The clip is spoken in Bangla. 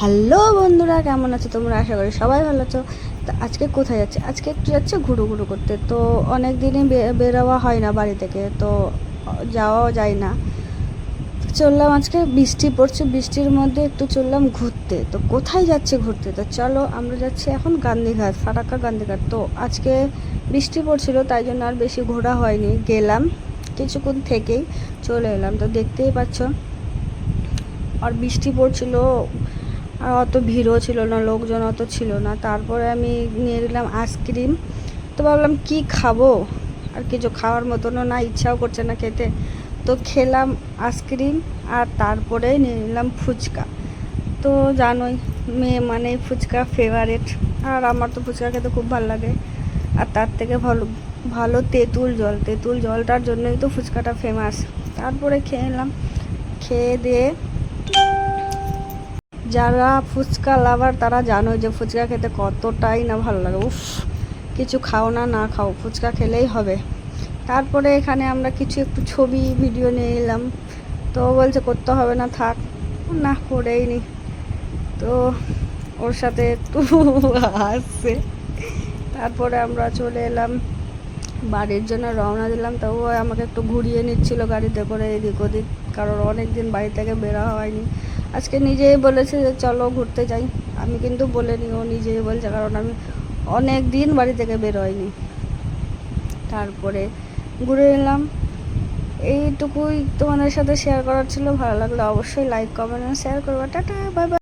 হ্যালো বন্ধুরা, কেমন আছো তোমরা? আশা করি সবাই ভালো আছো। তো আজকে কোথায় যাচ্ছে? আজকে একটু যাচ্ছে ঘুরু ঘুরু করতে। তো অনেক দিনই বেরোয়া হয় না বাড়ি থেকে, তো যাওয়াও যায় না। চললাম আজকে বৃষ্টি পড়ছে, বৃষ্টির মধ্যে একটু চললাম ঘুরতে। তো কোথায় যাচ্ছে ঘুরতে? তো চলো আমরা যাচ্ছি এখন গান্ধীঘাট, ফারাক্কা গান্ধীঘাট। তো আজকে বৃষ্টি পড়ছিল, তাই জন্য আর বেশি ঘোরা হয়নি। গেলাম কিছুক্ষণ থেকেই চলে এলাম। তো দেখতেই পাচ্ছ, আর বৃষ্টি পড়ছিল আর অত ভিড়ও ছিল না, লোকজন অত ছিল না। তারপরে আমি নিয়ে নিলাম আইসক্রিম। তো ভাবলাম, কি খাব? আর কিছু খাওয়ার মতনও না, ইচ্ছাও করছে না খেতে। তো খেলাম আইসক্রিম আর তারপরে নিয়ে নিলাম ফুচকা। তো জানোই, মেয়ে মানে ফুচকা ফেভারেট আর আমার তো ফুচকা খেতে খুব ভালো লাগে। আর তার থেকে ভালো ভালো তেঁতুল জল। তেঁতুল জলটার জন্যই তো ফুচকাটা ফেমাস তারপরে খেয়ে নিলাম। খেয়ে দিয়ে যারা ফুচকা লাভার তারা জানো যে ফুচকা খেতে কতটাই না ভালো লাগে। উফ, কিছু খাও না না খাও, ফুচকা খেলেই হবে। তারপরে এখানে আমরা কিছু একটু ছবি, ভিডিও নিয়ে এলাম। তো বলছে, করতে হবে না, থাক। না, করেই নি। তো ওর সাথে একটু হাসছে। তারপরে আমরা চলে এলাম। বাড়ির জন্য রওনা দিলাম। তো ও আমাকে একটু ঘুরিয়ে নিচ্ছিল গাড়িতে করে এদিক ওদিক। কারণ অনেক দিন বাড়ি থেকে বেরা হয়নি। আজকে নিজেই বলেছে যে চলো ঘুরতে যাই। আমি কিন্তু বলিনি, ও নিজেই বলছে, কারণ আমি অনেক দিন বাড়ি থেকে বের হয়নি তারপরে ঘুরে এলাম। এইটুকুই তোমাদের সাথে শেয়ার করার ছিল। ভালো লাগলে অবশ্যই লাইক কমেন্ট শেয়ার করব। টাটা বাই বাই